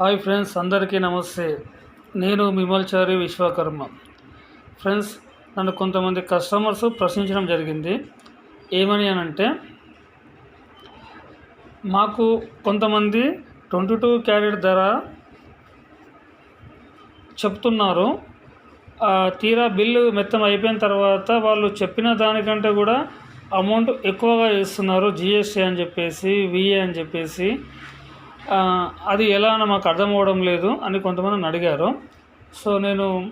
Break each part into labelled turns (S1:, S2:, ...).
S1: Hi friends అందరికీ నమస్తే. నేను విమల్చారి విశ్వకర్మ. ఫ్రెండ్స్ నన్ను కొంతమంది కస్టమర్స్ ప్రశ్నించడం జరిగింది. ఏమని అని అంటే మాకు కొంతమంది ట్వంటీ టూ క్యారెట్ ధర చెప్తున్నారు. ఆ, తీరా బిల్లు మొత్తం అయిపోయిన తర్వాత వాళ్ళు చెప్పిన దానికంటే కూడా అమౌంట్ ఎక్కువగా ఇస్తున్నారు జిఎస్టీ అని చెప్పేసి విఏ అని చెప్పేసి. అది ఎలా అని మాకు అర్థం అవ్వడం లేదు అని కొంతమంది అడిగారు సో నేను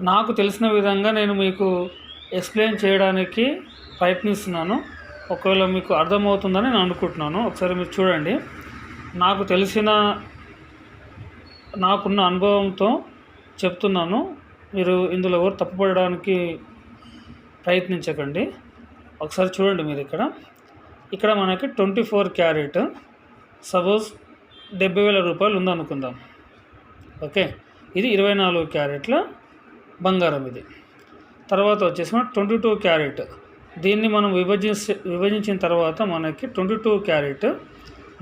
S1: నాకు తెలిసిన విధంగా నేను మీకు ఎక్స్ప్లెయిన్ చేయడానికి ప్రయత్నిస్తున్నాను. ఒకవేళ మీకు అర్థమవుతుందని నేను అనుకుంటున్నాను. ఒకసారి మీరు చూడండి. నాకు తెలిసిన నాకున్న అనుభవంతో చెప్తున్నాను. మీరు ఇందులో ఎవరు తప్పుపడడానికి ప్రయత్నించకండి. ఒకసారి చూడండి మీరు ఇక్కడ. ఇక్కడ మనకి ట్వంటీ ఫోర్ క్యారెట్. సపోజ్ డెబ్బై వేల రూపాయలు ఉందనుకుందాం. ఓకే? ఇది ఇరవై నాలుగు క్యారెట్ల బంగారం ఇది. తర్వాత వచ్చేసి ట్వంటీ టూ క్యారెట్. దీన్ని మనం విభజించి విభజించిన తర్వాత మనకి ట్వంటీ టూ క్యారెట్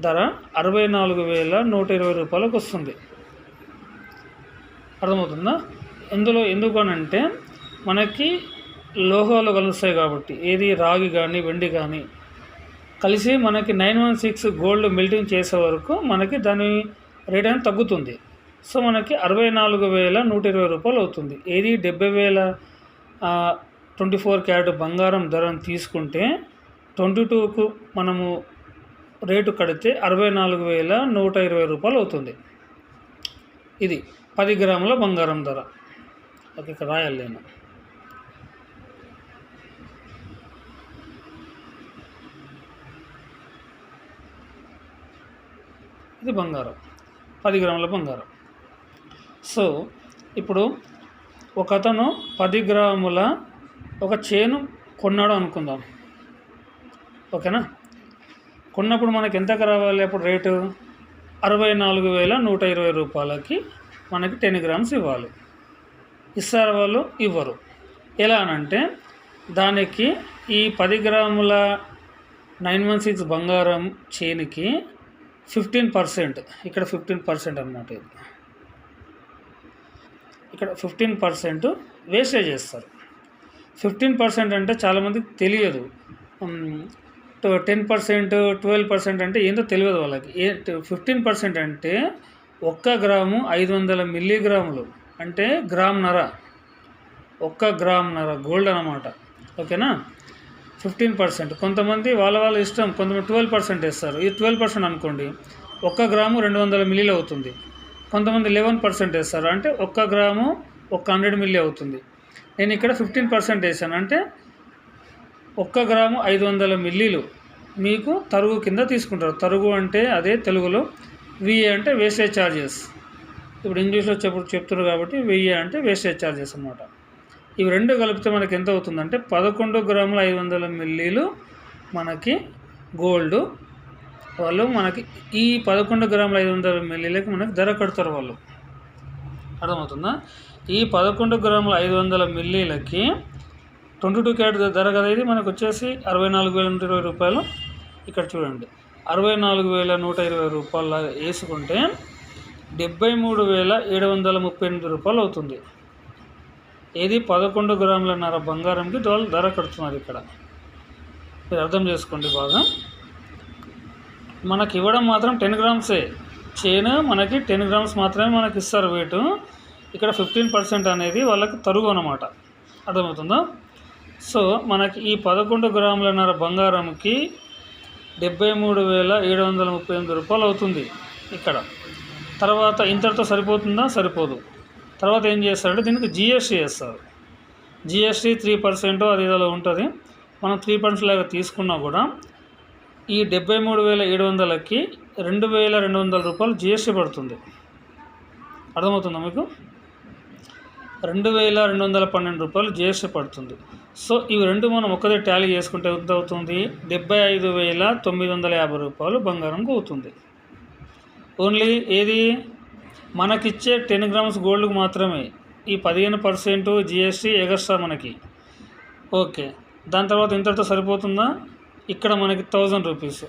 S1: ధర అరవై నాలుగు వేల నూట ఇరవై రూపాయలకు వస్తుంది. అర్థమవుతుందా? ఇందులో ఎందుకు అని అంటే మనకి లోహాలు కలుస్తాయి కాబట్టి ఏది రాగి కానీ వెండి కానీ కలిసి మనకి nine one six gold melting చేసే వరకు మనకి దాని రేట్ అనేది తగ్గుతుంది. సో మనకి అరవై నాలుగు వేల నూట ఇరవై రూపాయలు అవుతుంది. ఏది డెబ్బై వేల ట్వంటీ ఫోర్ క్యారెట్ బంగారం ధరను తీసుకుంటే ట్వంటీ టూకు మనము రేటు కడితే అరవై నాలుగు వేల నూట ఇరవై రూపాయలు అవుతుంది. ఇది పది గ్రాముల బంగారం ధర. ఓకే ఇక్కడ రాయాలి నేను. ఇది బంగారం. పది గ్రాముల బంగారం. సో ఇప్పుడు ఒక అతను పది గ్రాముల ఒక చేను కొన్నాడు అనుకుందాం. ఓకేనా? కొన్నప్పుడు మనకి ఎంతకు రావాలి అప్పుడు రేటు? అరవై నాలుగు వేల నూట ఇరవై రూపాయలకి మనకి టెన్ గ్రామ్స్ ఇవ్వాలి. ఇస్తారు వాళ్ళు ఇవ్వరు. ఎలా అనంటే దానికి ఈ పది గ్రాముల నైన్ వన్ సిక్స్ బంగారం చేనికి ఫిఫ్టీన్ పర్సెంట్. ఇక్కడ ఫిఫ్టీన్ పర్సెంట్ అనమాట ఇది. ఇక్కడ ఫిఫ్టీన్ పర్సెంట్ వేస్టేజ్ చేస్తారు. ఫిఫ్టీన్ పర్సెంట్ అంటే చాలామందికి తెలియదు. టెన్ పర్సెంట్ ట్వెల్వ్ పర్సెంట్ అంటే ఏందో తెలియదు వాళ్ళకి. ఏ ఫిఫ్టీన్ పర్సెంట్ అంటే ఒక్క గ్రాము ఐదు వందల మిల్లీగ్రాములు అంటే గ్రామ్నర ఒక్క గ్రామ్నర గోల్డ్ అన్నమాట. ఓకేనా? Fifteen percent. కొంతమంది వాళ్ళ వాళ్ళ ఇష్టం కొంతమంది ట్వెల్వ్ పర్సెంట్ వేస్తారు. ఈ ట్వెల్వ్ పర్సెంట్ అనుకోండి ఒక్క గ్రాము రెండు వందల మిల్లీలు అవుతుంది. కొంతమంది లెవెన్ పర్సెంట్ వేస్తారు. అంటే ఒక్క గ్రాము ఒక హండ్రెడ్ మిల్లీ అవుతుంది. నేను ఇక్కడ ఫిఫ్టీన్ పర్సెంట్ వేసాను అంటే ఒక్క గ్రాము ఐదు వందల మిల్లీలు మీకు తరుగు కింద తీసుకుంటారు. తరుగు అంటే అదే తెలుగులో విఏ అంటే వేస్టేజ్ ఛార్జెస్ ఇప్పుడు ఇంగ్లీష్లో చెప్పు చెప్తున్నారు కాబట్టి వెయ్యి అంటే వేస్టేజ్ ఛార్జెస్ అన్నమాట. ఇవి రెండు కలిపితే మనకి ఎంత అవుతుందంటే పదకొండు గ్రాముల ఐదు వందల మిల్లీలు మనకి గోల్డ్ వాళ్ళు మనకి ఈ పదకొండు గ్రాముల ఐదు వందల మిల్లీలకి మనకి ధర కడతారు వాళ్ళు. అర్థమవుతుందా? ఈ పదకొండు గ్రాముల ఐదు వందల మిల్లీలకి ట్వంటీ టూ క్యారెట్ ధర కదా ఇది? మనకు వచ్చేసి అరవై నాలుగు వేల నూట ఇరవై రూపాయలు ఇక్కడ చూడండి. అరవై నాలుగు వేల నూట ఇరవై రూపాయలు వేసుకుంటే డెబ్బై మూడు వేల ఏడు వందల ముప్పై ఎనిమిది రూపాయలు అవుతుంది. ఏది పదకొండు గ్రాములన్నర బంగారంకి వాళ్ళు ధర కడుతున్నారు ఇక్కడ. మీరు అర్థం చేసుకోండి బాగా. మనకి ఇవ్వడం మాత్రం టెన్ గ్రామ్సే. చేను మనకి టెన్ గ్రామ్స్ మాత్రమే మనకి ఇస్తారు వెయిట్ ఇక్కడ ఫిఫ్టీన్ పర్సెంట్ అనేది వాళ్ళకి తరుగు అనమాట అర్థమవుతుందా? సో మనకి ఈ పదకొండు గ్రాములన్నర బంగారంకి డెబ్బై మూడు వేల ఏడు వందల ముప్పై ఎనిమిది రూపాయలు అవుతుంది ఇక్కడ. తర్వాత ఇంతటితో సరిపోతుందా? సరిపోదు. తర్వాత ఏం చేస్తారంటే దీనికి జిఎస్టీ వేస్తారు జిఎస్టీ త్రీ పర్సెంట్ అది ఇదిలో ఉంటుంది. మనం త్రీ పర్సెంట్ లాగా తీసుకున్నా కూడా ఈ డెబ్బై మూడు వేల ఏడు వందలకి రెండు వేల రెండు వందల రూపాయలు జిఎస్టీ పడుతుంది. అర్థమవుతుందా మీకు? రెండు వేల రెండు వందల పన్నెండు రూపాయలు జిఎస్టీ పడుతుంది. సో ఇవి రెండు మనం ఒక్కదే టాలీ చేసుకుంటే ఎంత అవుతుంది డెబ్బై ఐదు వేల తొమ్మిది వందల యాభై రూపాయలు బంగారంకు అవుతుంది ఓన్లీ ఏది? మనకిచ్చే టెన్ గ్రామ్స్ గోల్డ్కి మాత్రమే. ఈ పదిహేను పర్సెంట్ జిఎస్టీ ఎగస్ట్రా మనకి. ఓకే. దాని తర్వాత ఇంతటితో సరిపోతుందా? ఇక్కడ మనకి థౌజండ్ రూపీస్.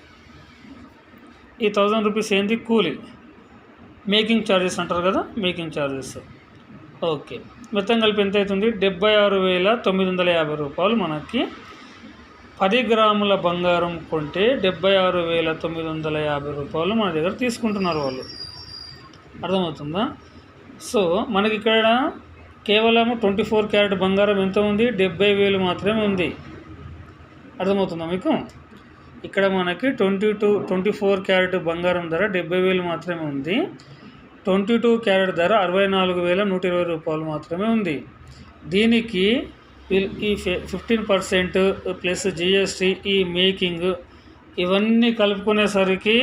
S1: ఈ థౌజండ్ రూపీస్ ఏంటి కూలీ. మేకింగ్ ఛార్జెస్ అంటారు కదా? Making charges okay. మొత్తం కలిపి ఎంత అవుతుంది డెబ్బై ఆరు వేల తొమ్మిది వందల యాభై రూపాయలు మనకి. పది గ్రాముల బంగారం కొంటే డెబ్బై ఆరు వేల తొమ్మిది వందల యాభై రూపాయలు మన దగ్గర తీసుకుంటున్నారు వాళ్ళు. అర్థమవుతుందా? సో మనకి ఇక్కడ కేవలం ట్వంటీ ఫోర్ క్యారెట్ బంగారం ఎంత ఉంది? డెబ్బై వేలు మాత్రమే ఉంది. అర్థమవుతుందా మీకు? ఇక్కడ మనకి twenty two twenty four carat బంగారం ధర డెబ్బై వేలు మాత్రమే ఉంది. ట్వంటీ టూ క్యారెట్ ధర అరవై నాలుగు వేల నూట ఇరవై రూపాయలు మాత్రమే ఉంది. దీనికి ఈ ఫిఫ్టీన్ పర్సెంట్ ప్లస్ జిఎస్టీ ఈ మేకింగ్ ఇవన్నీ కలుపుకునేసరికి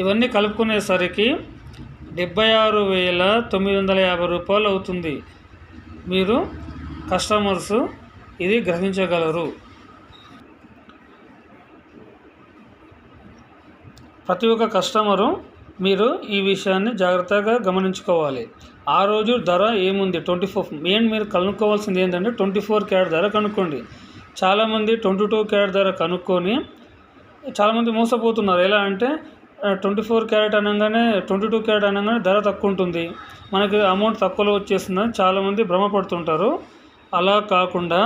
S1: ఇవన్నీ కలుపుకునేసరికి డెబ్బై ఆరు వేల తొమ్మిది వందల యాభై రూపాయలు అవుతుంది. మీరు కస్టమర్స్ ఇది గ్రహించగలరు. ప్రతి ఒక్క కస్టమరు మీరు ఈ విషయాన్ని జాగ్రత్తగా గమనించుకోవాలి. ఆ రోజు ధర ఏముంది? ట్వంటీ ఫోర్ మెయిన్ మీరు కనుక్కోవాల్సింది ఏంటంటే ట్వంటీ ఫోర్ క్యారెట్ ధర కనుక్కోండి. చాలామంది ట్వంటీ టూ క్యారెట్ ధర కనుక్కొని చాలామంది మోసపోతున్నారు. ఎలా అంటే ట్వంటీ ఫోర్ క్యారెట్ అనగానే ట్వంటీ టూ క్యారెట్ అనగానే ధర తక్కువ ఉంటుంది మనకి అమౌంట్ తక్కువలో వచ్చేస్తుందని చాలామంది భ్రమపడుతుంటారు. అలా కాకుండా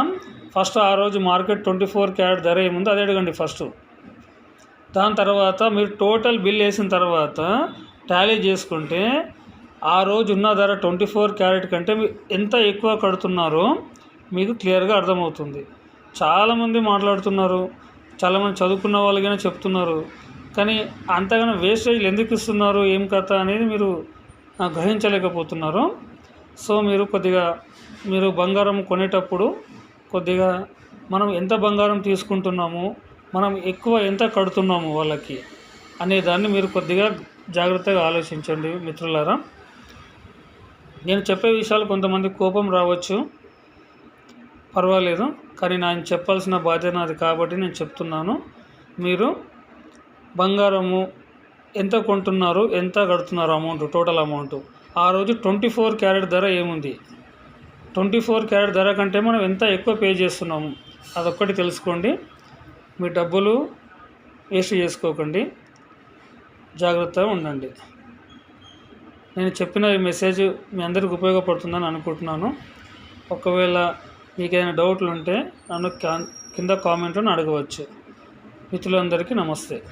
S1: ఫస్ట్ ఆ రోజు మార్కెట్ ట్వంటీ ఫోర్ క్యారెట్ ధర ఏముందో అది అడగండి ఫస్ట్ దాని తర్వాత మీరు టోటల్ బిల్ వేసిన తర్వాత టాలీ చేసుకుంటే ఆ రోజు ఉన్న ధర ట్వంటీ ఫోర్ క్యారెట్ కంటే ఎంత ఎక్కువ కడుతున్నారో మీకు క్లియర్గా అర్థమవుతుంది. చాలామంది మాట్లాడుతున్నారు. చాలామంది చదువుకున్న వాళ్ళకైనా చెప్తున్నారు. కానీ అంతగానో వేస్టేజ్లు ఎందుకు ఇస్తున్నారు ఏం కథ అనేది మీరు గ్రహించలేకపోతున్నారు. సో మీరు కొద్దిగా మీరు బంగారం కొనేటప్పుడు కొద్దిగా మనం ఎంత బంగారం తీసుకుంటున్నాము మనం ఎక్కువ ఎంత కడుతున్నాము వాళ్ళకి అనే దాన్ని మీరు కొద్దిగా జాగ్రత్తగా ఆలోచించండి మిత్రులారా. నేను చెప్పే విషయాలు కొంతమంది కోపం రావచ్చు పర్వాలేదు కానీ నేను చెప్పాల్సిన బాధ్యత నాది కాబట్టి నేను చెప్తున్నాను. మీరు బంగారము ఎంత కొంటున్నారు ఎంత కడుతున్నారు అమౌంట్ టోటల్ అమౌంట్ ఆ రోజు ట్వంటీ ఫోర్ క్యారెట్ ధర ఏముంది? ట్వంటీ ఫోర్ క్యారెట్ ధర కంటే మనం ఎంత ఎక్కువ పే చేస్తున్నాము? అదొక్కటి తెలుసుకోండి. మీ డబ్బులు వేస్ట్ చేసుకోకండి. జాగ్రత్తగా ఉండండి. నేను చెప్పిన ఈ మెసేజ్ మీ అందరికి ఉపయోగపడుతుందని అనుకుంటున్నాను. ఒకవేళ మీకు ఏదైనా డౌట్లు ఉంటే నన్ను కా- కింద కామెంట్లను అడగవచ్చు. మిత్రులందరికీ నమస్తే.